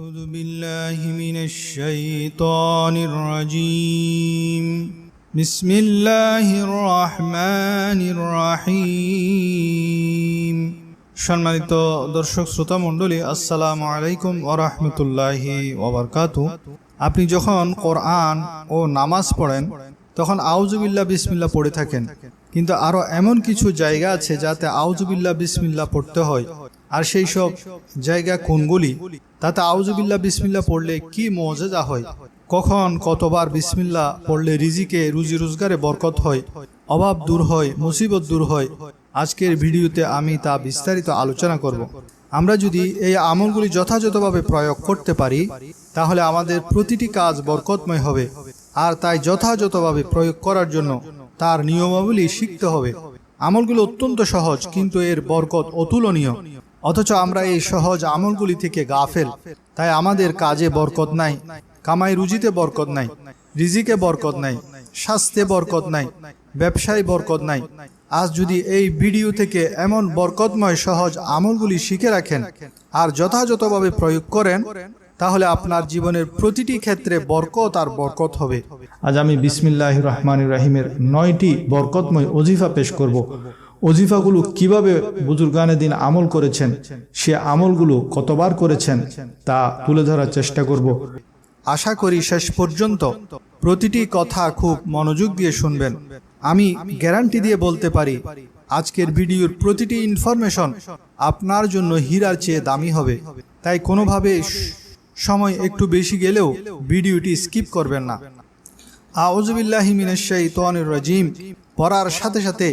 أعوذ بالله من الشيطان الرجيم بسم الله الرحمن الرحيم সম্মানিত দর্শক শ্রোতা মণ্ডলী আসসালামু আলাইকুম ওরহমতুল্লাহি ওবরকাতু আপনি যখন কোরআন ও নামাজ পড়েন তখন আউজুবিল্লাহ বিসমিল্লাহ পড়ে থাকেন কিন্তু আরও এমন কিছু জায়গা আছে যাতে আউজুবিল্লাহ বিসমিল্লাহ পড়তে হয় আর সেই সব জায়গা কোনগুলি? তাতে আউজুবিল্লাহ বিসমিল্লাহ পড়লে কি মজেজা হয়? কখন কতবার বিসমিল্লাহ পড়লে রিজিকে, রুজি রোজগারে বরকত হয়? অভাব দূর হয়, মুসিবত দূর হয়। আজকের ভিডিওতে আমি তা বিস্তারিত আলোচনা করব। আমরা যদি এই আমলগুলি যথাযথভাবে প্রয়োগ করতে পারি, তাহলে আমাদের প্রতিটি কাজ বরকতময় হবে। আর তাই যথাযথভাবে প্রয়োগ করার জন্য তার নিয়মাবলী শিখতে হবে। আমলগুলো অত্যন্ত সহজ, কিন্তু এর বরকত অতুলনীয়। অথচ আমরা এই সহজ আমলগুলি থেকে গাফেল। তাই আমাদের কাজে বরকত নাই, কামাই রুজিতে বরকত নাই, রিজিকে বরকত নাই, স্বাস্থ্যে বরকত নাই, ব্যবসায় বরকত নাই। আজ যদি এই ভিডিও থেকে এমন বরকতময় সহজ আমলগুলি শিখে রাখেন আর যথাযথভাবে প্রয়োগ করেন, তাহলে আপনার জীবনের প্রতিটি ক্ষেত্রে বরকত আর বরকত হবে। আজ আমি বিসমিল্লাহ রহমান রাহিমের নয়টি বরকতময় অজিফা পেশ করব। অজিফাগুলো কীভাবে বুজুর্গানে দিন আমল করেছেন, সে আমলগুলো কতবার করেছেন, তা তুলে ধরার চেষ্টা করব। আশা করি শেষ পর্যন্ত প্রতিটি কথা খুব মনোযোগ দিয়ে শুনবেন। আমি গ্যারান্টি দিয়ে বলতে পারি, আজকের ভিডিওর প্রতিটি ইনফরমেশন আপনার জন্য হীরার চেয়ে দামি হবে। তাই কোনোভাবে সময় একটু বেশি গেলেও ভিডিওটি স্কিপ করবেন না। আউজবিল্লাহি মিনাশাই তোয়ানুর রাজিম, পড়ার সাথে সাথে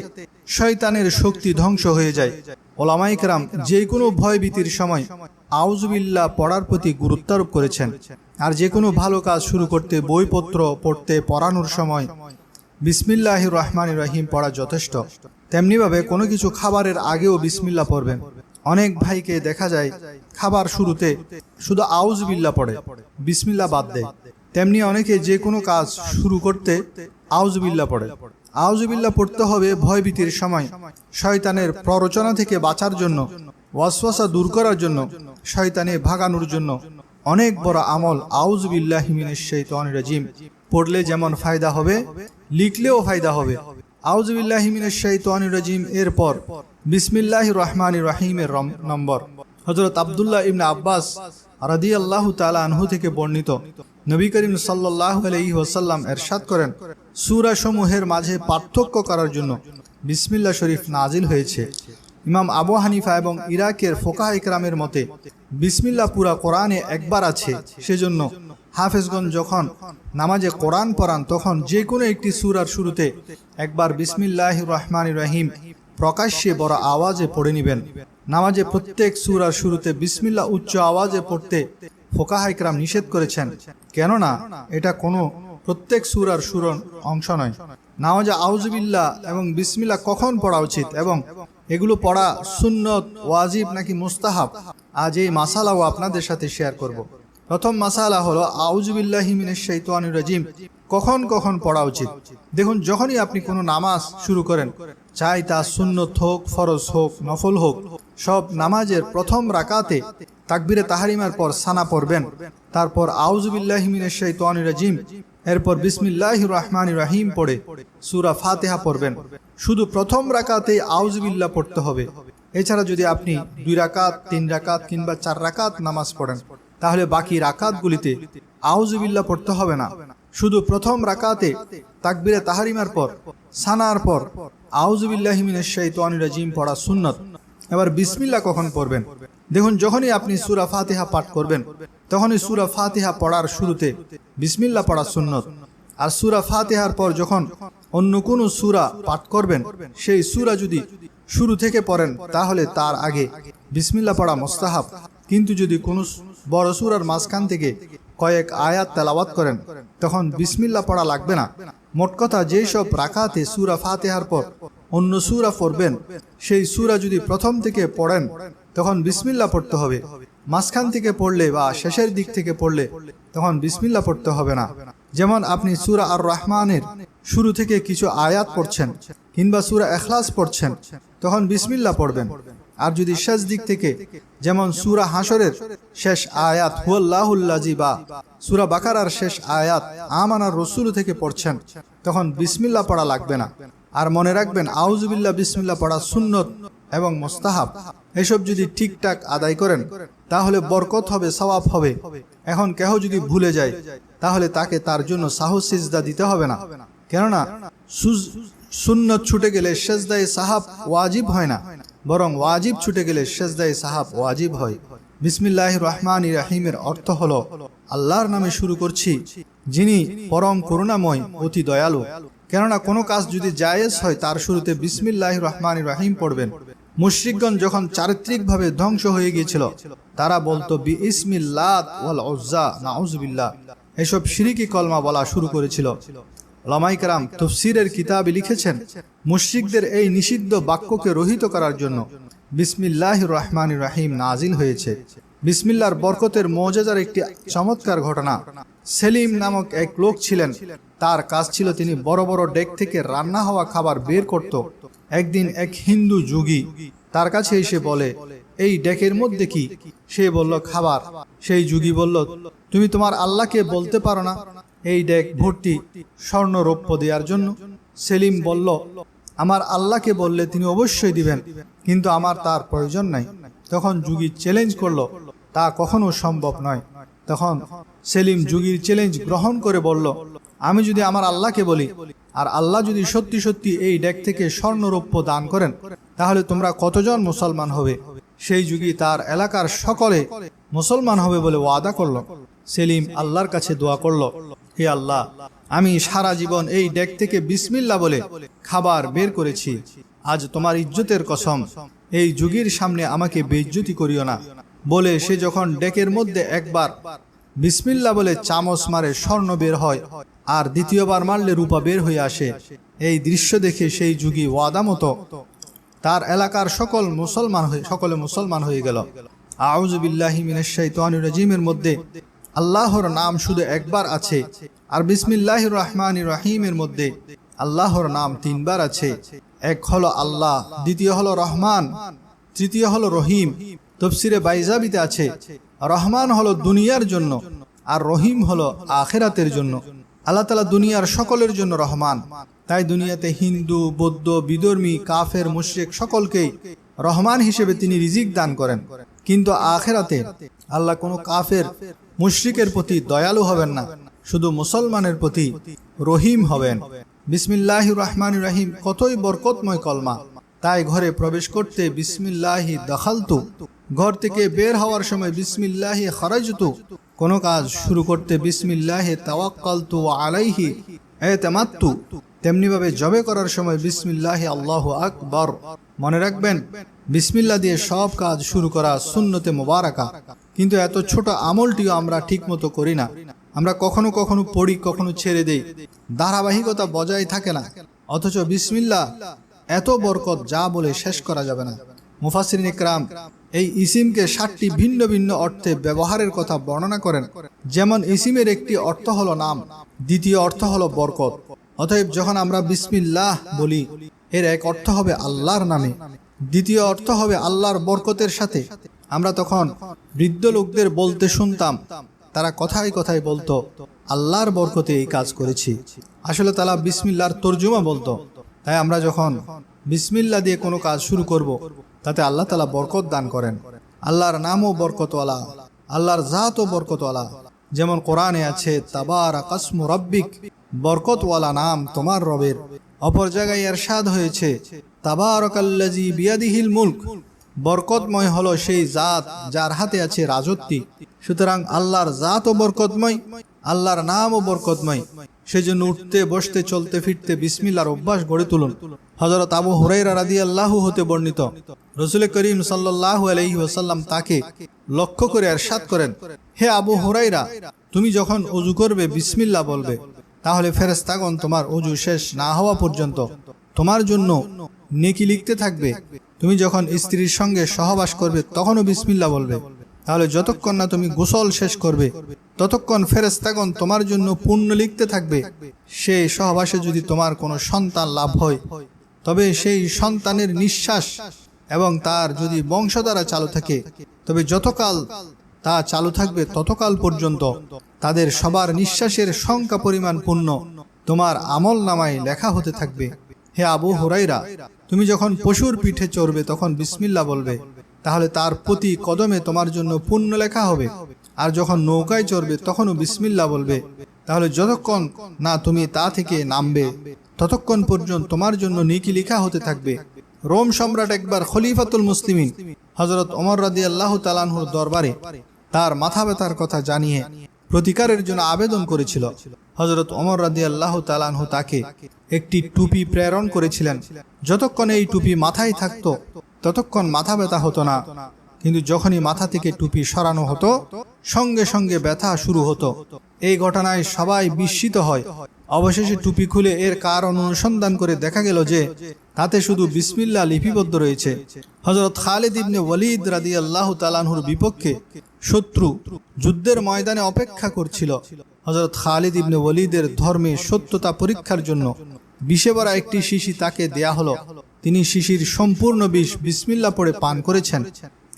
শয়তানের শক্তি ধ্বংস হয়ে যায়। ওলামাইকরাম যে কোনো ভয়ভীতির সময় আউজবিল্লাহ পড়ার প্রতি গুরুত্বারোপ করেছেন। আর যে কোনো ভালো কাজ শুরু করতে, বইপত্র পড়তে, পড়ানোর সময় বিসমিল্লাহ রহমান রহিম পড়া যথেষ্ট। তেমনিভাবে কোনো কিছু খাবারের আগেও বিসমিল্লা পড়বেন। অনেক ভাইকে দেখা যায়, খাবার শুরুতে শুধু আউজবিল্লা পড়ে বিসমিল্লা বাদ দেয়। তেমনি অনেকে যে কোনো কাজ শুরু করতে আউজবিল্লা পড়ে। আউজবিল্লা পড়তে হবে ভয়ভীতির সময়, শয়তানের প্ররোচনা থেকে বাঁচার জন্য, ওয়াসওয়াসা দূর করার জন্য, শয়তানে ভাগানোর জন্য। অনেক বড় আমল আউজবিল্লাহিমিনের শৈতান রাজিম। পড়লে যেমন ফায়দা হবে, লিখলেও ফায়দা হবে। আউজবিল্লাহিমিনের শৈতান রাজিম এরপর বিসমিল্লাহ রহমান রাহিমের নম্বর। হজরত আবদুল্লাহ ইবনে আব্বাস রাদি আল্লাহ তালা আনহু থেকে বর্ণিত। নবী করিম সাল্লাহ আলহি ওসাল্লাম এরশাদ করেন সুরা সমূহের মাঝে পার্থক্য করার জন্য বিসমিল্লা শরীফ নাজিল হয়েছে। ইমাম আবু হানিফা এবং ইরাকের ফোকাহ ইকরামের মতে বিসমিল্লা পুরা কোরআনে একবার আছে, সেজন্য হাফেজগঞ্জ যখন নামাজে কোরআন পড়ান, তখন যে কোনো একটি সুরার শুরুতে একবার বিসমিল্লাহ রহমান রহিম প্রকাশ্যে বড় আওয়াজে পড়ে নিবেন। নামাজে প্রত্যেক সুরার শুরুতে বিসমিল্লা উচ্চ আওয়াজে পড়তে ফোকাহাইকরাম নিষেধ করেছেন। কেননা, এটা কোনো প্রত্যেক সুরার সুর অংশ নয়। নামাজে আউজবিল্লা এবং বিসমিল্লা কখন পড়া উচিত এবং এগুলো পড়া সুন্নত, ওয়াজিব নাকি মুস্তাহাব? আজ এই মাসালাও আপনাদের সাথে শেয়ার করব। প্রথম মাসালা হলো আউজবিল্লাহিমিনের কখন কখন পড়া উচিত? দেখুন, যখনই আপনি কোনো নামাজ শুরু করেন, চাই তা সুন্নত হোক, ফরজ হোক, নফল হোক, সব নামাজের প্রথম রাকাতে তাকবিরে তাহারিমার পর সানা পড়বেন। তারপর আউজবিল্লাহিমিনের রাজিম এরপর বিসমিল্লাহ রহমান রাহিম পড়ে সুরা ফাতেহা পড়বেন। শুধু প্রথম রাকাতেই আউজবিল্লা পড়তে হবে। এছাড়া যদি আপনি দুই রাকাত, তিন রাকাত কিংবা চার রাকাত নামাজ পড়েন, তাহলে বাকি রাকাতগুলিতে আউজবিল্লা পড়তে হবে না। শুধু প্রথম রাকাতে তাকবিরে তাহারিমার পর, সানার পর আউজবিল্লাহিমিনের শৈতান রাজিম পড়া সুন্নত। এবার বিসমিল্লা কখন পড়বেন? দেখুন, যখনই আপনি সুরা ফাতিহা পাঠ করবেন, তখনই সুরা ফাতিহা পড়ার শুরুতে বিসমিল্লা পড়া সুন্নত। আর সুরা ফাতিহার পর যখন অন্য কোনো সুরা পাঠ করবেন, সেই সুরা যদি শুরু থেকে পড়েন, তাহলে তার আগে বিসমিল্লা পড়া মোস্তাহাব। কিন্তু যদি কোনো বড় সুরার মাঝখান থেকে কয়েক আয়াত তেলাওয়াত করেন, তখন বিসমিল্লা পড়া লাগবে না। মোট কথা, যেই সব রাখাতে সুরা ফাতেহার পর অন্য সুরা পড়বেন, সেই সুরা যদি প্রথম থেকে পড়েন তখন বিসমিল্লা পড়তে হবে। মাঝখান থেকে পড়লে বা শেষের দিক থেকে পড়লে তখন বিসমিল্লা পড়তে হবে না। যেমন আপনি সুরা আর রহমানের শুরু থেকে কিছু আয়াত পড়ছেন কিংবা সুরা এখলাস পড়ছেন, তখন বিসমিল্লা পড়বেন। আর যদি শেষ দিক থেকে যেমন সুরা হাসরের শেষ আয়াত হুয়াল্লাহুল্লাজি বা সুরা বাকারার শেষ আয়াত আমানার রসুল থেকে পড়ছেন, তখন বিসমিল্লা পড়া লাগবে না। আর মনে রাখবেন আউজুবিল্লাহ বিসমিল্লা পড়া সুন্নত। এবং মোস্তাহাব, এসব যদি ঠিকঠাক আদায় করেন, তাহলে বরকত হবে, সওয়াব হবে। এখন কেহ যদি ভুলে যায়, তাহলে তাকে তার জন্য সাহস, সিজদা দিতে হবে না। কেননা শূন্য ছুটে গেলে সেজদায় সাহাব ওয়াজিব হয় না, বরং ওয়াজিব ছুটে গেলে সেজদায় সাহাব ওয়াজিব হয়। বিসমিল্লাহ রহমান রাহিমের অর্থ হলো, আল্লাহর নামে শুরু করছি, যিনি পরম করুণাময়, অতি দয়ালু। কেননা, কোনো কাজ যদি জায়েজ হয়, তার শুরুতে বিসমিল্লাহ রহমান রাহিম পড়বেন। মুশরিকগণ যখন চারিত্রিকভাবে ধ্বংস হয়ে গিয়েছিল, তারা বলতো বি ইসমিল্লাত ওয়াল উজ্জা, নাউজুবিল্লাহ। এসব শিরিকি কলমা বলা শুরু করেছিল। লামাইকারাম তফসিরের কিতাবে লিখেছেন, মুশরিকদের এই নিষিদ্ধ বাক্যকে রহিত করার জন্য বিসমিল্লাহ রহমান রাহিম নাজিল হয়েছে। বিসমিল্লার বরকতের মৌজাজার একটি চমৎকার ঘটনা। সেলিম নামক এক লোক ছিলেন। তার কাজ ছিল তিনি বড় বড় ডেক থেকে রান্না হওয়া খাবার বের করত। একদিন এক হিন্দু যুগী তার কাছে এসে বলে, এই ডেকের মধ্যে কি? সে বলল, খাবার। সেই যুগী বলল, তুমি তোমার আল্লাহকে বলতে পারো না। এই ডেক ভর্তি স্বর্ণ রৌপ্য দেওয়ার জন্য। সেলিম বলল, আমার আল্লাহকে বললে তিনি অবশ্যই দিবেন, কিন্তু আমার তার প্রয়োজন নাই। তখন যুগী চ্যালেঞ্জ করল, তা কখনো সম্ভব নয়। তখন সেলিম যুগীর চ্যালেঞ্জ গ্রহণ করে বলল আমি যদি আমার আল্লাহকে বলি, আর আল্লাহ যদি সত্যি সত্যি এই ডেক থেকে স্বর্ণরৌপ্য দান করেন, তাহলে তোমরা কতজন মুসলমান হবে? সেই যুগী তার এলাকার সকলে মুসলমান হবে বলে ওয়াদা করল। সেলিম আল্লাহর কাছে দোয়া করল, হে আল্লাহ, আমি সারা জীবন এই ডেক থেকে বিসমিল্লা বলে খাবার বের করেছি। আজ তোমার ইজ্জতের কসম। এই যুগীর সামনে আমাকে বেইজ্জতি করিও না। বলে সে যখন ডেকের মধ্যে একবার বিসমিল্লা বলে চামচ মারে স্বর্ণ বের হয় আর দ্বিতীয়বার মারলে রূপা বের হয়ে আসে। এই দৃশ্য দেখে সেই যুগী ওয়াদা মতো তার এলাকার সকল মুসলমান হয়ে সকলে মুসলমান হয়ে গেল। আউজুবিল্লাহি রাজিমের মধ্যে আল্লাহর নাম শুধু একবার আছে আর বিসমিল্লাহ রহমান রহিমের মধ্যে আল্লাহর নাম তিনবার আছে। এক হলো আল্লাহ, দ্বিতীয় হলো রহমান, তৃতীয় হলো রহিম। তফসিরে বাইজাবিতে আছে, রহমান হলো দুনিয়ার জন্য আর রহিম হলো আখেরাতের জন্য। আল্লাহ তালা দুনিয়ার সকলের জন্য রহমান। তাই দুনিয়াতে হিন্দু, বৌদ্ধ, বিধর্মী, কাফের, মুশ্রেক সকলকেই রহমান হিসেবে তিনি রিজিক দান করেন। কিন্তু আখেরাতে আল্লাহ কোনো কাফের, মুশরিকের প্রতি দয়ালু হবেন না। শুধু মুসলমানের প্রতি রহিম হবেন। বিসমিল্লাহ রহমান রাহিম, কতই বরকতময় কলমা। তাই ঘরে প্রবেশ করতে বিসমিল্লাহি দখালতু, ঘর থেকে বের হওয়ার সময় বিসমিল্লাহি খরাজতু কোনো কাজ শুরু করতে বিসমিল্লাহে তাওয়াক্কালতু আলাইহি এতেমাত্তু তেমনিভাবে জবে করার সময় বিসমিল্লাহি আল্লাহ আকবর। মনে রাখবেন, বিসমিল্লা দিয়ে সব কাজ শুরু করা সুন্নতে মোবারকা, কিন্তু এত ছোট আমলটিও আমরা ঠিকমতো করি না। আমরা কখনো কখনো পড়ি, কখনো ছেড়ে দেই। ধারাবাহিকতা বজায় থাকে না, অথচ বিসমিল্লা এত বরকত যা বলে শেষ করা যাবে না। মুফাসির ইকরাম এই ইসিমকে সাতটি ভিন্ন ভিন্ন অর্থে ব্যবহারের কথা বর্ণনা করেন। যেমন ইসিমের একটি অর্থ হলো নাম, দ্বিতীয় অর্থ হলো বরকত। অতএব যখন আমরা বিসমিল্লাহ বলি, এর এক অর্থ হবে আল্লাহর নামে, দ্বিতীয় অর্থ হবে আল্লাহর বরকতের সাথে। আমরা তখন বৃদ্ধ লোকদের বলতে শুনতাম, তারা কথায় কথায় বলতো, আল্লাহর বরকতে এই কাজ করেছি। আসলে তারা বিসমিল্লার তর্জুমা বলতো। তাই আমরা যখন বিসমিল্লা দিয়ে কোনো কাজ শুরু করব তাতে আল্লাহ তালা বরকত দান করেন। আল্লাহর নামও বরকতওয়ালা। আল্লাহর জাতও বরকতওয়ালা। যেমন কোরআনে আছে তাবার আকাসমু রব্বিক বরকতওয়ালা নাম তোমার রবের। অপর জায়গায় এরশাদ হয়েছে তাবারকাল্লাজি বিয়াদিহিল মুলক বরকতময় হলো সেই জাত যার হাতে আছে রাজত্বী। সুতরাং আল্লাহর জাতও বরকতময় আল্লাহর নাম ও বরকতময় সেজন্য উঠতে, বসতে, চলতে, ফিরতে বিসমিল্লার অভ্যাস গড়ে তুলুন। হজরত আবু হুরাইরা রাদি আল্লাহ হতে বর্ণিত। রসুল করিম সাল্লাহ আলহি ওসাল্লাম তাকে লক্ষ্য করে এরশাদ করেন, হে আবু হুরাইরা তুমি যখন অজু করবে বিসমিল্লা বলবে। তাহলে ফেরেস্তাগণ তোমার অজু শেষ না হওয়া পর্যন্ত। তোমার জন্য নেকি লিখতে থাকবে। তুমি যখন স্ত্রীর সঙ্গে সহবাস করবে, তখনও বিসমিল্লা বলবে। তাহলে যতক্ষণ না তুমি গোসল শেষ করবে, ততক্ষণ ফেরেস্তাগণ তোমার জন্য পুণ্য লিখতে থাকবে সেই সহবাসে যদি তোমার কোনো সন্তান লাভ হয়, তবে সেই সন্তানের নিঃশ্বাস এবং তার যদি বংশধারা চালু থাকে, তবে যতকাল তা চালু থাকবে ততকাল পর্যন্ত তাদের সবার নিঃশ্বাসের সংখ্যা পরিমাণ পূর্ণ, তোমার আমল নামায় লেখা হতে থাকবে। হে আবু হুরাইরা তুমি যখন পশুর পিঠে চড়বে, তখন বিসমিল্লা বলবে। তাহলে তার প্রতি কদমে তোমার জন্য পুণ্য লেখা হবে। আর যখন নৌকায় চড়বে, তখনও বিসমিল্লা বলবে। তাহলে যতক্ষণ না তুমি তা থেকে নামবে, ততক্ষণ পর্যন্ত তোমার জন্য নিকি লেখা হতে থাকবে। রোম সম্রাট একবার খলিফাতুল মুসলিমিন হজরত ওমর রাদি আল্লাহ তালানহুর দরবারে তার মাথা ব্যথার কথা জানিয়ে প্রতিকারের জন্য আবেদন করেছিল। হজরত অমর রাদি আল্লাহ তালানহু তাকে একটি টুপি প্রেরণ করেছিলেন। যতক্ষণ এই টুপি মাথায় থাকতো ততক্ষণ মাথা ব্যথা হতো না। কিন্তু যখনই মাথা থেকে টুপি সরানো হতো, সঙ্গে সঙ্গে ব্যথা শুরু হতো। এই ঘটনায় সবাই বিস্মিত হয়। অবশেষে টুপি খুলে এর কারণ অনুসন্ধান করে দেখা গেল যে, তাতে শুধু বিসমিল্লা লিপিবদ্ধ রয়েছে। হজরত খালিদ ইবনে ওয়ালিদ রাদি আল্লাহ তালানহুর বিপক্ষে শত্রু যুদ্ধের ময়দানে অপেক্ষা করছিল। হজরত খালিদ ইবনে ওয়ালিদের ধর্মে সত্যতা পরীক্ষার জন্য বিষেবরা একটি শিশি তাকে দেয়া হলো। তিনি শিশির সম্পূর্ণ বিষ বিসমিল্লা পড়ে পান করেছেন।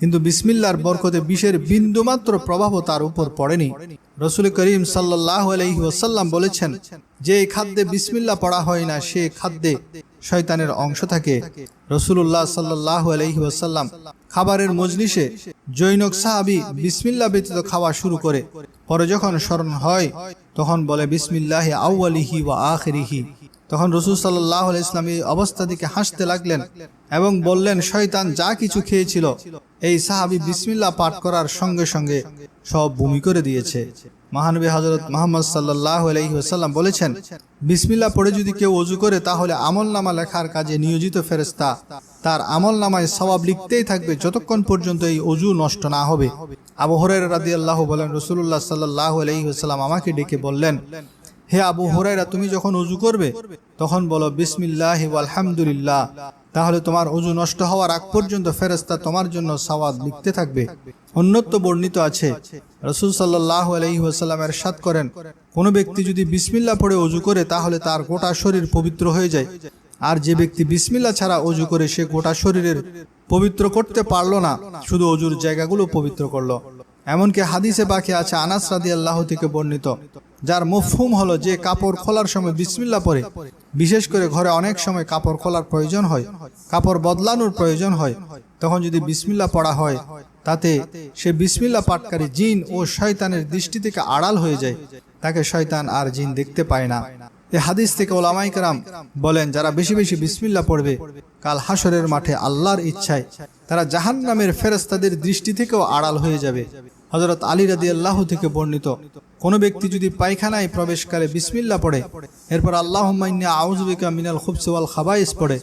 কিন্তু বিসমিল্লার বরকতে বিষের বিন্দুমাত্র প্রভাব তার উপর পড়েনি। রসুল করিম সাল্লাহ আলহি বলেছেন, যে খাদ্যে বিসমিল্লা পড়া হয় না, সে খাদ্যে শয়তানের অংশ থাকে। রসুল্লাহ সাল্লাহ আলহি ওসাল্লাম খাবারের মজলিসে জৈনক সাহাবি বিসমিল্লা ব্যতীত খাওয়া শুরু করে। পরে যখন স্মরণ হয়, তখন বলে, বিসমিল্লাহ আউআলিহি ওয়া আখরিহি। তখন রসুল সাল্লাহ ইসলাম এই অবস্থা দিকে হাসতে লাগলেন এবং বললেন, শয়তান যা কিছু খেয়েছিল, এই সাহাবি বিসমিল্লা পাঠ করার সঙ্গে সঙ্গে সব ভূমি করে দিয়েছে। মহানবী হজরত মোহাম্মদ সাল্লাহ আলহিহাসাল্লাম বলেছেন বিসমিল্লা পড়ে যদি কেউ অজু করে, তাহলে আমল নামা লেখার কাজে নিয়োজিত ফেরেস্তা তার আমল নামায় সবাব লিখতেই থাকবে যতক্ষণ পর্যন্ত এই অজু নষ্ট না হবে। আবহরের রাদি আল্লাহ বলেন রসুল্লাহ সাল্লাহ আলহিহাসাল্লাম আমাকে ডেকে বললেন হে আবু হরাইরা তুমি যখন অজু করবে, তখন বলো, বিসমিল্লাহ আলহামদুলিল্লাহ। তাহলে তোমার অজু নষ্ট হওয়ার আগ পর্যন্ত ফেরেস্তা তোমার জন্য সওয়াদ লিখতে থাকবে। অন্যত্ব বর্ণিত আছে, রসুল সাল্লাহ আলহিহাসাল্লামের সাত করেন, কোনো ব্যক্তি যদি বিসমিল্লা পড়ে অজু করে, তাহলে তার গোটা শরীর পবিত্র হয়ে যায়। আর যে ব্যক্তি বিসমিল্লা ছাড়া অজু করে, সে গোটা শরীরের পবিত্র করতে পারল না, শুধু অজুর জায়গাগুলো পবিত্র করল। এমনকি হাদিসে বাকি আছে, আনাস রাদি আল্লাহ থেকে বর্ণিত যার মফহুম হলো যে কাপড় খোলার সময় বিসমিল্লা পরে। বিশেষ করে ঘরে অনেক সময় কাপড় খোলার প্রয়োজন হয়। কাপড় বদলানোর প্রয়োজন হয়। তখন যদি বিসমিল্লা পড়া হয়, তাতে সে বিসমিল্লা পাটকারী জিন ও শয়তানের দৃষ্টি থেকে আড়াল হয়ে যায়। তাকে শয়তান আর জিন দেখতে পায় না। এ হাদিস থেকে ওলামাই কারাম বলেন, যারা বেশি বেশি বিসমিল্লা পড়বে, কাল হাসরের মাঠে আল্লাহর ইচ্ছায় তারা জাহান নামের ফেরেস্তাদের দৃষ্টি থেকেও আড়াল হয়ে যাবে। হজরত আলী রাদি আল্লাহ থেকে বর্ণিত কোনো ব্যক্তি যদি পায়খানায় প্রবেশকালে বিসমিল্লা পড়ে, এরপর আল্লাহ আউজবিকা মিনাল খুবসওয়াল খাবাইস পড়ে,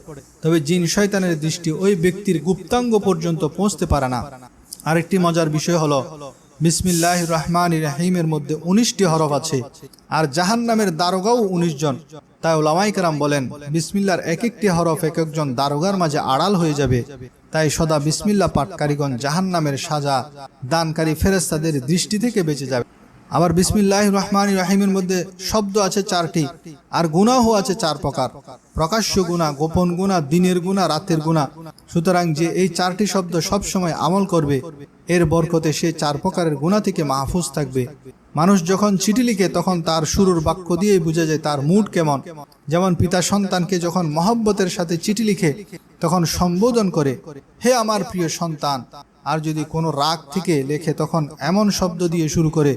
তবে জিন শয়তানের দৃষ্টি ওই ব্যক্তির গুপ্তাঙ্গ পর্যন্ত পৌঁছতে পারে না। আরেকটি মজার বিষয় হলো বিসমিল্লাহ রহমান রাহিমের মধ্যে উনিশটি হরফ আছে, আর জাহান নামের দারোগাও উনিশ জন। তাই ওলামাই কারাম বলেন, বিসমিল্লার এক একটি হরফ এক একজন দারোগার মাঝে আড়াল হয়ে যাবে। তাই সদা বিসমিল্লা পাটকারীগণ জাহান নামের সাজা দানকারী ফেরেস্তাদের দৃষ্টি থেকে বেঁচে যাবে। আবার বিসমিল্লাহ রহমান রাহিমের মধ্যে শব্দ আছে চারটি, আর গুনাহ আছে চার প্রকার। প্রকাশ্য গুণা গোপন গুণা দিনের গুণা রাতের গুণা সুতরাং যে এই চারটি শব্দ সব সময় আমল করবে, এর বরকতে সে চার প্রকারের গুণা থেকে মাহফুজ থাকবে। মানুষ যখন চিঠি লিখে, তখন তার শুরুর বাক্য দিয়েই বোঝা যায় তার মুড কেমন। যেমন পিতা সন্তানকে যখন মহব্বতের সাথে চিঠি লিখে, তখন সম্বোধন করে, হে আমার প্রিয় সন্তান আর যদি কোনো রাগ থেকে লেখে, তখন এমন শব্দ দিয়ে শুরু করে,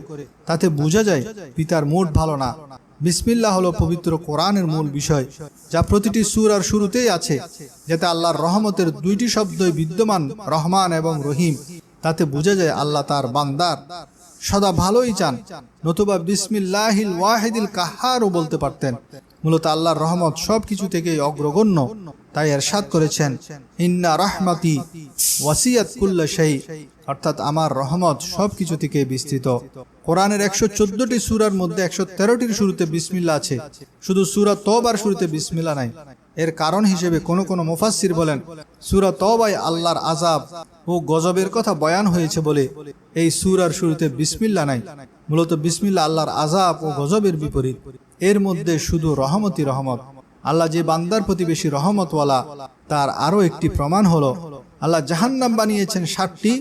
তাতে বোঝা যায় পিতার মুড ভালো না। বিসমিল্লাহ হলো পবিত্র কোরআনের মূল বিষয়, যা প্রতিটি সুর আর শুরুতেই আছে, যাতে আল্লাহর রহমতের দুইটি শব্দই বিদ্যমান, রহমান এবং রহিম। তাতে বোঝা যায় আল্লাহ তার বান্দার। সদা ভালোই চান, নতুবা বিসমিল্লাহিল ওয়াহিদিল কাহারও বলতে পারতেন। মূলত আল্লাহর রহমত সব কিছু থেকেই অগ্রগণ্য। তাই এরশাদ করেছেন, ইন্না রাহমাতি ওয়াসিয়াত কুল্লা সেই অর্থাৎ আমার রহমত সব কিছু থেকে বিস্তৃত। কোরআনের একশো চোদ্দটি সুরার মধ্যে একশো তেরোটির শুরুতে বিসমিল্লা আছে। শুধু সুরা তবার শুরুতে বিসমিল্লা নাই। এর কারণ হিসেবে কোনো কোনো মুফাসির বলেন, সুরা তবাই আল্লাহর আজাব ও গজবের কথা বয়ান হয়েছে বলে এই সুরার শুরুতে বিসমিল্লা নাই। মূলত বিসমিল্লা আল্লাহর আজাব ও গজবের বিপরীত। এর মধ্যে শুধু রহমতি রহমত। আল্লাহ যে বান্দার প্রতি বেশি রহমতওয়ালা, তার আরও একটি প্রমাণ হলো, আল্লাহ জাহান্নাম বানিয়েছেন ষাটটি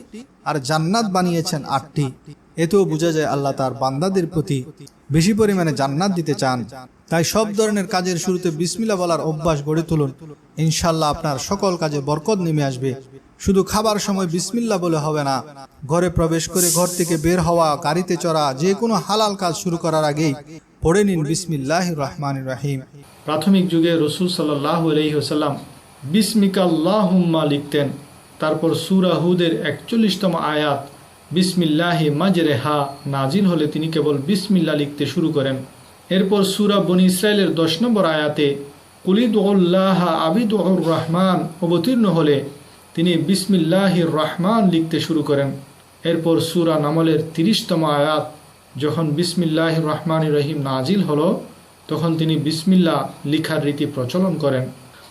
আর জান্নাত বানিয়েছেন আটটি। এতেও বোঝা যায় আল্লাহ তার বান্দাদের প্রতি বেশি পরিমাণে জান্নাত দিতে চান। তাই সব ধরনের কাজের শুরুতে বিসমিল্লা বলার অভ্যাস গড়ে তুলুন। ইনশাল্লাহ আপনার সকল কাজে বরকত নেমে আসবে। শুধু খাবার সময় বিসমিল্লা বলে হবে না, ঘরে প্রবেশ করে ঘর থেকে বের হওয়া, গাড়িতে চড়া যে কোনো হালাল কাজ শুরু করার আগেই পড়ে নিন বিসমিল্লাহ রহমান রাহিম। প্রাথমিক যুগে রসুল সাল্লাহ আলহিহসাল্লাম বিসমিকাল্লাহুম্মা লিখতেন, তারপর সুরাহুদের একচল্লিশতম আয়াত, বিসমিল্লাহি মাজরে হা নাজিল হলে তিনি কেবল বিসমিল্লা লিখতে শুরু করেন। এরপর সুরা বনি ইসরায়েলের দশ নম্বর আয়াতে কুলিদুল্লাহ আবিদুর রহমান অবতীর্ণ হলে তিনি বিসমিল্লাহির রহমান লিখতে শুরু করেন। এরপর সুরা নামলের তিরিশতম আয়াত যখন বিসমিল্লাহ রহমান রহিম নাজিল হলো, তখন তিনি বিসমিল্লা লিখার রীতি প্রচলন করেন।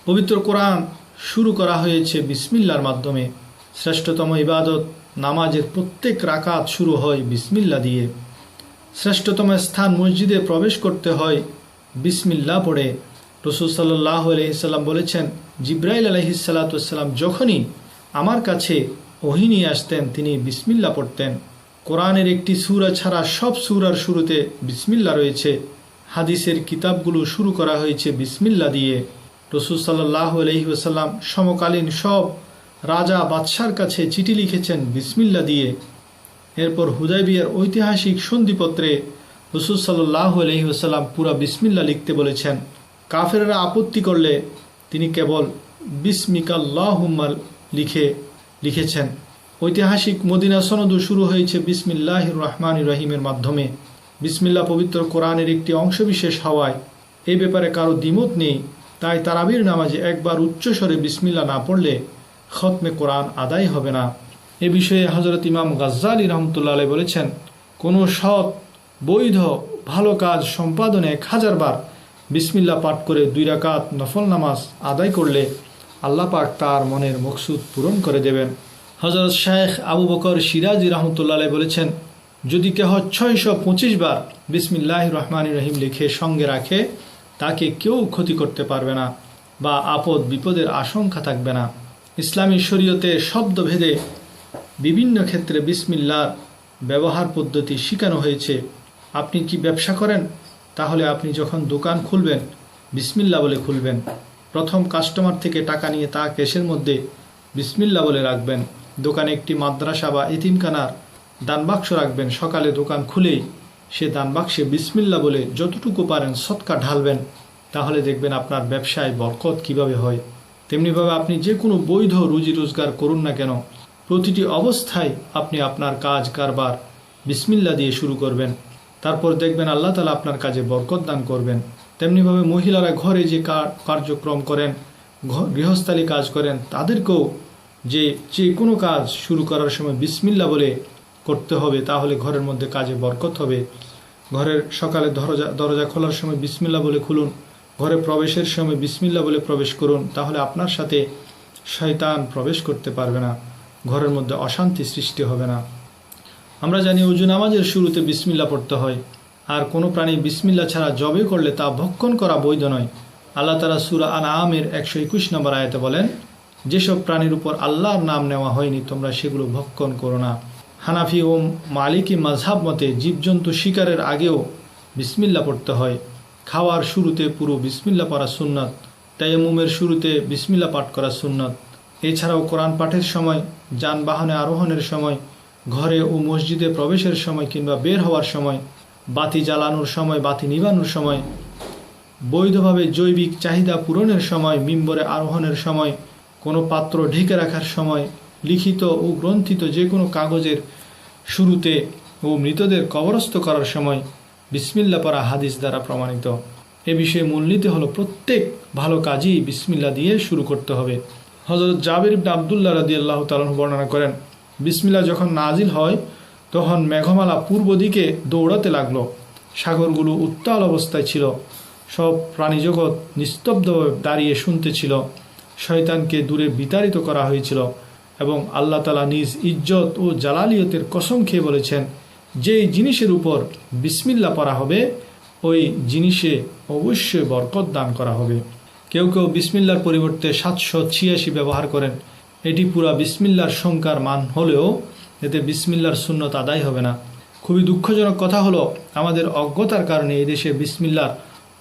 পবিত্র কোরআন শুরু করা হয়েছে বিসমিল্লার মাধ্যমে। শ্রেষ্ঠতম ইবাদত নামাজের প্রত্যেক রাকাত শুরু হয় বিসমিল্লা দিয়ে। শ্রেষ্ঠতম স্থান মসজিদে প্রবেশ করতে হয় বিসমিল্লা পড়ে। রসুল সাল্লাহ আলহিসাল্লাম বলেছেন, জিব্রাইল আলহিসাল্লাতুসাল্লাম যখনই আমার কাছে ওহি নিয়ে আসতেন, তিনি বিসমিল্লা পড়তেন। কোরআনের একটি সুরা ছাড়া সব সুরার শুরুতে বিসমিল্লা রয়েছে। হাদিসের কিতাবগুলো শুরু করা হয়েছে বিসমিল্লা দিয়ে। রসুল সাল্লাহ আলহিহাসাল্লাম সমকালীন সব রাজা বাদশার কাছে চিঠি লিখেছেন বিসমিল্লা দিয়ে। এরপর হুদাইবিয়ার ঐতিহাসিক সন্ধিপত্রে রসুল সাল্লাহ আলহিহাসাল্লাম পুরা বিসমিল্লা লিখতে বলেছেন, কাফেররা আপত্তি করলে তিনি কেবল বিসমিকাল্লাহুম্মাল লিখে, লিখেছেন। ঐতিহাসিক মদিনা সনদও শুরু হয়েছে বিসমিল্লাহ রহমান রহিমের মাধ্যমে। বিসমিল্লা পবিত্র কোরআনের একটি অংশবিশেষ হওয়ায়। এই ব্যাপারে কারও দ্বিমত নেই, তাই তারাবির নামাজে একবার উচ্চস্বরে বিসমিল্লা না পড়লে খতমে কোরআন আদায় হবে না। এ বিষয়ে হজরত ইমাম গাজ্জালি রহমতুল্লাহ বলেছেন, কোনো সৎ, বৈধ, ভালো কাজ সম্পাদনে এক হাজারবার বিসমিল্লা পাঠ করে দুই রাকাত নফল নামাজ আদায় করলে আল্লাহ পাক তার মনের মকসুদ পূরণ করে দেবেন। হজরত শায়েখ আবু বকর সিরাজি রহমতুল্লাহ বলেছেন, যদি কেহ ছয়শো পঁচিশ বার বিসমিল্লাহ রহমান রহিম লিখে সঙ্গে রাখে, তাকে কেউ ক্ষতি করতে পারবে না বা আপদ বিপদের আশঙ্কা থাকবে না। ইসলামী শরীয়তে শব্দভেদে বিভিন্ন ক্ষেত্রে বিসমিল্লার ব্যবহার পদ্ধতি শেখানো হয়েছে। আপনি কি ব্যবসা করেন? তাহলে আপনি যখন দোকান খুলবেন, বিসমিল্লা বলে খুলবেন। প্রথম কাস্টমার থেকে টাকা নিয়ে তা কেশের মধ্যে বিসমিল্লা বলে রাখবেন। দোকানে একটি মাদ্রাসা বা এতিমখানার দানবাক্স রাখবেন। সকালে দোকান খুলেই সে দানবাক্সে বিসমিল্লা বলে যতটুকু পারেন সৎকা ঢালবেন। তাহলে দেখবেন আপনার ব্যবসায় বরকত কীভাবে হয়। তেমনিভাবে আপনি যে কোনো বৈধ রুজি রোজগার করুন না কেন, প্রতিটি অবস্থায় আপনি আপনার কাজ, কারবার বিসমিল্লা দিয়ে শুরু করবেন। তারপর দেখবেন আল্লাহ তালা আপনার কাজে বরকত দান করবেন। তেমনিভাবে মহিলারা ঘরে যে কার্যক্রম করেন গৃহস্থালী কাজ করেন, তাদেরকেও যে যে কোনো কাজ শুরু করার সময় বিসমিল্লা বলে করতে হবে, তাহলে ঘরের মধ্যে কাজে বরকত হবে। ঘরের সকালে দরজা দরজা খোলার সময় বিসমিল্লা বলে খুলুন। ঘরে প্রবেশের সময় বিসমিল্লা বলে প্রবেশ করুন, তাহলে আপনার সাথে শয়তান প্রবেশ করতে পারবে না। ঘরের মধ্যে অশান্তি সৃষ্টি হবে না। আমরা জানি উজু নামাজের শুরুতে বিসমিল্লা পড়তে হয়। আর কোনো প্রাণী বিসমিল্লা ছাড়া জবে করলে তা ভক্ষণ করা বৈধ নয়। আল্লাহ তালা সুরা আন আমের একশো একুশ নম্বর আয়তে বলেন যেসব প্রাণীর উপর আল্লাহর নাম নেওয়া হয়নি, তোমরা সেগুলো ভক্ষণ করো না। হানাফি ও মালিকি মাঝহাব মতে জীবজন্তু শিকারের আগেও বিসমিল্লা পড়তে হয়। খাওয়ার শুরুতে পুরো বিসমিল্লা পড়া সুন্নত তাইমুমের শুরুতে বিসমিল্লা পাঠ করা সুন্নত। এছাড়াও কোরআন পাঠের সময়, যানবাহনে আরোহণের সময়, ঘরে ও মসজিদে প্রবেশের সময় কিংবা বের হওয়ার সময়, বাতি জ্বালানোর সময়, বাতি নিবানোর সময়, বৈধভাবে জৈবিক চাহিদা পূরণের সময়, মিম্বরে আরোহণের সময় কোনো পাত্র ঢেকে রাখার সময় লিখিত ও গ্রন্থিত যে কোনো কাগজের শুরুতে ও মৃতদের কবরস্থ করার সময় বিসমিল্লা পড়া হাদিস দ্বারা প্রমাণিত। এ বিষয়ে মূলনীতি হলো প্রত্যেক ভালো কাজই বিসমিল্লা দিয়ে শুরু করতে হবে। হজরত জাবির ইবনে আবদুল্লাহ রাদি আল্লাহ তালন বর্ণনা করেন, বিসমিল্লা যখন নাজিল হয়, তখন মেঘমালা পূর্ব দিকে দৌড়াতে লাগল। সাগরগুলো উত্তাল অবস্থায় ছিল। সব প্রাণীজগৎ নিস্তব্ধভাবে দাঁড়িয়ে শুনতেছিল শয়তানকে দূরে বিতাড়িত করা হয়েছিল এবং আল্লাহ তালা নিজ ইজ্জত ও জালালিয়তের কসম খেয়ে বলেছেন, যেই জিনিসের উপর বিসমিল্লা পড়া হবে, ওই জিনিসে অবশ্যই বরকত দান করা হবে। কেউ কেউ বিসমিল্লার পরিবর্তে সাতশো ছিয়াশি ব্যবহার করেন। এটি পুরা বিসমিল্লার সংখ্যার মান হলেও এতে বিসমিল্লার শূন্যত আদায় হবে না। খুবই দুঃখজনক কথা হলো, আমাদের অজ্ঞতার কারণে এই দেশে বিসমিল্লার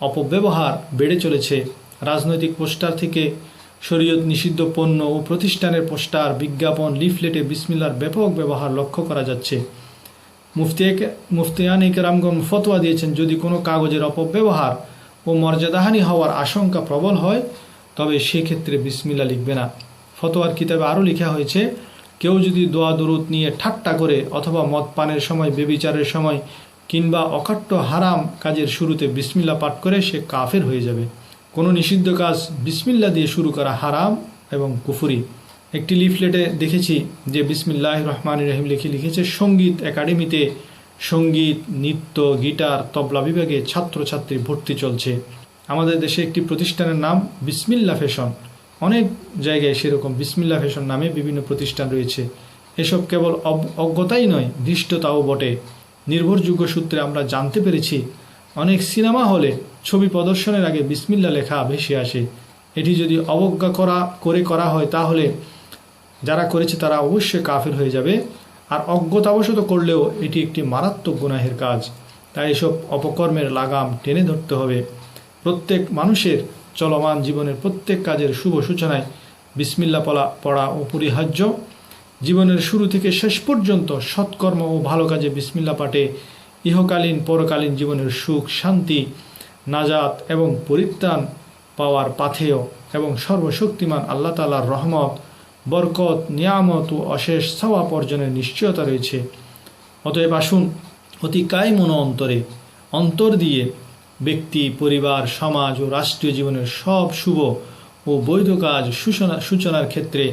অপব্যবহার বেড়ে চলেছে। রাজনৈতিক পোস্টার থেকে শরীয়ত নিষিদ্ধ পণ্য ও প্রতিষ্ঠানের পোস্টার, বিজ্ঞাপন, লিফলেটে বিসমিল্লার ব্যাপক ব্যবহার লক্ষ্য করা যাচ্ছে। মুফতি মুফতিয়ান ইকরামগণ ফতোয়া দিয়েছেন, যদি কোনো কাগজের অপব্যবহার ও মর্যাদাহানি হওয়ার আশঙ্কা প্রবল হয়, তবে সেক্ষেত্রে বিসমিল্লা লিখবে না। ফতোয়ার কিতাবে আরও লেখা হয়েছে, কেউ যদি দোয়া দরুদ নিয়ে ঠাট্টা করে অথবা মদ পানের সময়, বেবিচারের সময় কিংবা অকাট্য হারাম কাজের শুরুতে বিসমিল্লা পাঠ করে, সে কাফের হয়ে যাবে। কোনো নিষিদ্ধ কাজ বিসমিল্লা দিয়ে শুরু করা হারাম এবং কুফুরি। একটি লিফলেটে দেখেছি যে বিসমিল্লাহ রহমান রহিম লিখে লিখেছে, সংগীত একাডেমিতে সংগীত, নৃত্য, গিটার, তবলা বিভাগে ছাত্রছাত্রী ভর্তি চলছে। আমাদের দেশে একটি প্রতিষ্ঠানের নাম বিসমিল্লা ফ্যাশন। অনেক জায়গায় সেরকম বিসমিল্লা ফ্যাশন নামে বিভিন্ন প্রতিষ্ঠান রয়েছে। এসব কেবল অজ্ঞতাই নয়, ধৃষ্টতাও বটে। নির্ভরযোগ্য সূত্রে আমরা জানতে পেরেছি অনেক সিনেমা হলে ছবি প্রদর্শনের আগে বিসমিল্লা লেখা ভেসে আসে। এটি যদি অবজ্ঞা করা, করে করা হয় তাহলে যারা করেছে তারা অবশ্যই কাফের হয়ে যাবে। আর অজ্ঞতাবশত করলেও এটি একটি মারাত্মক গুনাহের কাজ। তাই এসব অপকর্মের লাগাম টেনে ধরতে হবে। প্রত্যেক মানুষের চলমান জীবনের প্রত্যেক কাজের শুভ সূচনায় বিসমিল্লা পলা, পড়া অপরিহার্য। জীবনের শুরু থেকে শেষ পর্যন্ত সৎকর্ম ও ভালো কাজে বিসমিল্লা পাঠে ইহকালীন, পরকালীন জীবনের সুখ, শান্তি, নাজাত এবং পরিত্রাণ পাওয়ার পাথেয় এবং সর্বশক্তিমান আল্লাহ তালার রহমত, বরকত, নিয়ামত ও অশেষ সওয়াব অর্জনের নিশ্চয়তা রয়েছে। অতএব আসুন, অতি কায়মন অন্তরে অন্তর দিয়ে ব্যক্তি, পরিবার, সমাজ ও রাষ্ট্রীয় জীবনের সব শুভ ও বৈধ কাজ সূচনা, সূচনার ক্ষেত্রে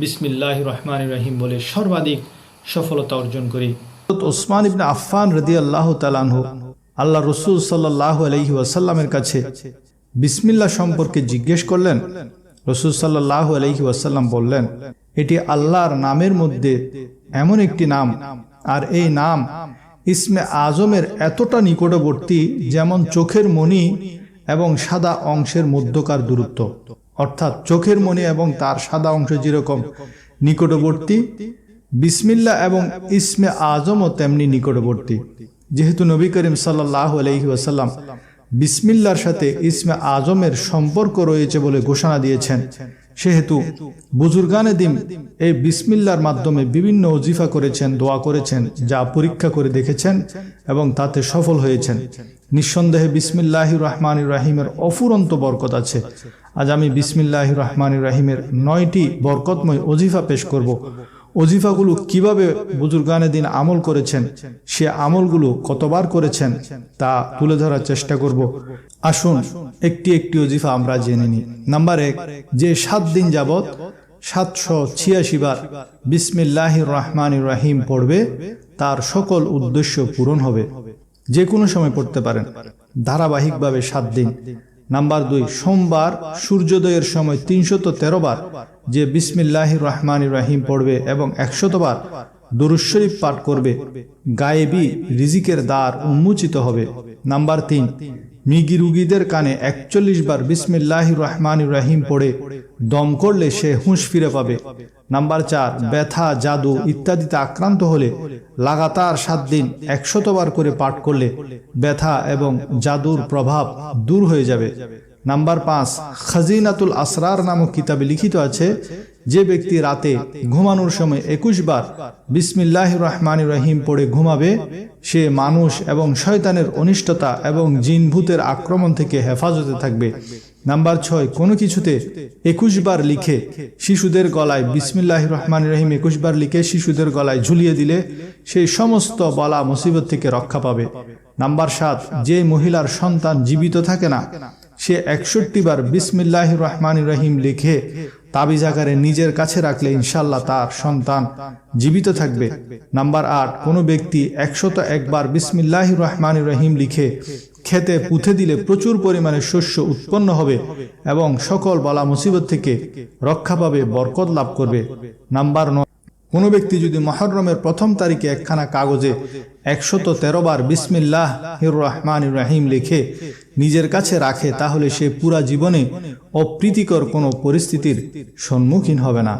বিসমিল্লাহ রহমান রহিম বলে সর্বাধিক সফলতা অর্জন করি। ওসমান ইবনে আফফান রদি আল্লাহ তালানহু আল্লাহ রসুল সাল্লাহ আলহি ওয়াসাল্লামের কাছে বিসমিল্লা সম্পর্কে জিজ্ঞেস করলেন। রসুল সাল্লাহ আলহি ওয়াসাল্লাম বললেন, এটি আল্লাহর নামের মধ্যে এমন একটি নাম, আর এই নাম ইসমে আজমের এতটা নিকটবর্তী যেমন চোখের মণি এবং সাদা অংশের মধ্যকার দূরত্ব। অর্থাৎ চোখের মণি এবং তার সাদা অংশ যেরকম নিকটবর্তী বিসমিল্লা এবং ইসমে আজমও তেমনি নিকটবর্তী। যেহেতু নবী করিম সাল্লাহ আলহি ওয়াসাল্লাম বিসমিল্লার সাথে ইসমে আজমের সম্পর্ক রয়েছে বলে ঘোষণা দিয়েছেন, সেহেতু বুজুর্গানে দিম এই বিসমিল্লার মাধ্যমে বিভিন্ন ওজিফা করেছেন, দোয়া করেছেন, যা পরীক্ষা করে দেখেছেন এবং তাতে সফল হয়েছেন। নিঃসন্দেহে বিসমিল্লাহ রহমান রাহিমের অফুরন্ত বরকত আছে। আজ আমি বিসমিল্লাহ রহমান রাহিমের নয়টি বরকতময় ওজিফা পেশ করব। ওজিফাগুলো কীভাবে বুজুর্গানে দিন আমল করেছেন, সে আমলগুলো কতবার করেছেন তা তুলে ধরার চেষ্টা করব। আসুন, একটি একটি অজিফা আমরা জেনে নিই। নাম্বার এক, যে সাত দিন যাবত সাতশো ছিয়াশি বার বিসমিল্লাহ রহমান রাহিম পড়বে, তার সকল উদ্দেশ্য পূরণ হবে। যে কোনো সময় পড়তে পারেন। ধারাবাহিকভাবে সাত দিন। নাম্বার দুই, সোমবার সূর্যোদয়ের সময় তিনশত তেরো বার যে বিসমিল্লাহ রহমান রাহিম পড়বে এবং একশত বার দরুদ শরীফ পাঠ করবে, গায়েবি রিজিকের দ্বার উন্মোচিত হবে। নাম্বার তিন, মিগি রুগীদের কানে একচল্লিশ বার বিসমিল্লাহ রহমান রাহিম পড়ে, দম করলে সে হুঁশ ফিরে পাবে। নাম্বার চার, ব্যথা, জাদু ইত্যাদিতে আক্রান্ত হলে লাগাতার সাত দিন একশতবার করে পাঠ করলে ব্যথা এবং জাদুর প্রভাব দূর হয়ে যাবে। নাম্বার পাঁচ, খাজিনাতুল আসরার নামক কিতাবে লিখিত আছে, যে ব্যক্তি রাতে ঘুমানোর সময় একুশ বার বিসমিল্লাহ রহমান রহিম পড়ে ঘুমাবে, সে মানুষ এবং শয়তানের অনিষ্টতা এবং জিন ভূতের আক্রমণ থেকে হেফাজতে থাকবে। নাম্বার ছয়, কোনো কিছুতে একুশ বার লিখে শিশুদের গলায় বিসমিল্লাহ রহমান রহিম একুশ বার লিখে শিশুদের গলায় ঝুলিয়ে দিলে সেই সমস্ত বলা মুসিবত থেকে রক্ষা পাবে। নাম্বার সাত, যে মহিলার সন্তান জীবিত থাকে না সে একষট্টি বার বিসমিল্লাহ রহমান রহিম লিখে তাবিজ আকারে নিজের কাছে রাখলে ইনশাল্লাহ তার সন্তান জীবিত থাকবে। নাম্বার আট, কোনো ব্যক্তি একশত একবার বিসমিল্লাহ রহমান রহিম লিখে খেতে পুঁথে দিলে প্রচুর পরিমাণে শস্য উৎপন্ন হবে এবং সকল বলা মুসিবত থেকে রক্ষা পাবে, বরকত লাভ করবে। নাম্বার নয় কোনো ব্যক্তি যদি মহরমের প্রথম তারিখে একখানা কাগজে একশত তেরো বার বিসমিল্লাহ হির রহমান রাহিম লিখে নিজের কাছে রাখে, তাহলে সে পুরা জীবনে অপ্রীতিকর কোনো পরিস্থিতির সম্মুখীন হবে না।